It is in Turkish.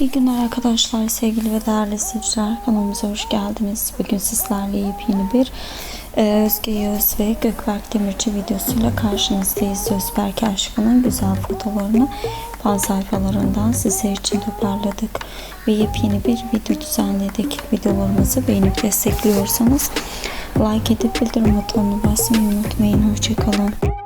İyi günler arkadaşlar, sevgili ve değerli izleyiciler. Kanalımıza hoş geldiniz. Bugün sizlerle yepyeni bir e, Özge Yağız ve Gökberk Demirci videosuyla karşınızdayız. Özberk Aşkı'nın güzel fotolarını fan sayfalarından sizler için toparladık. Ve yepyeni bir video düzenledik. Videolarımızı beğenip destekliyorsanız like edip bildirim butonuna basmayı unutmayın. Hoşçakalın.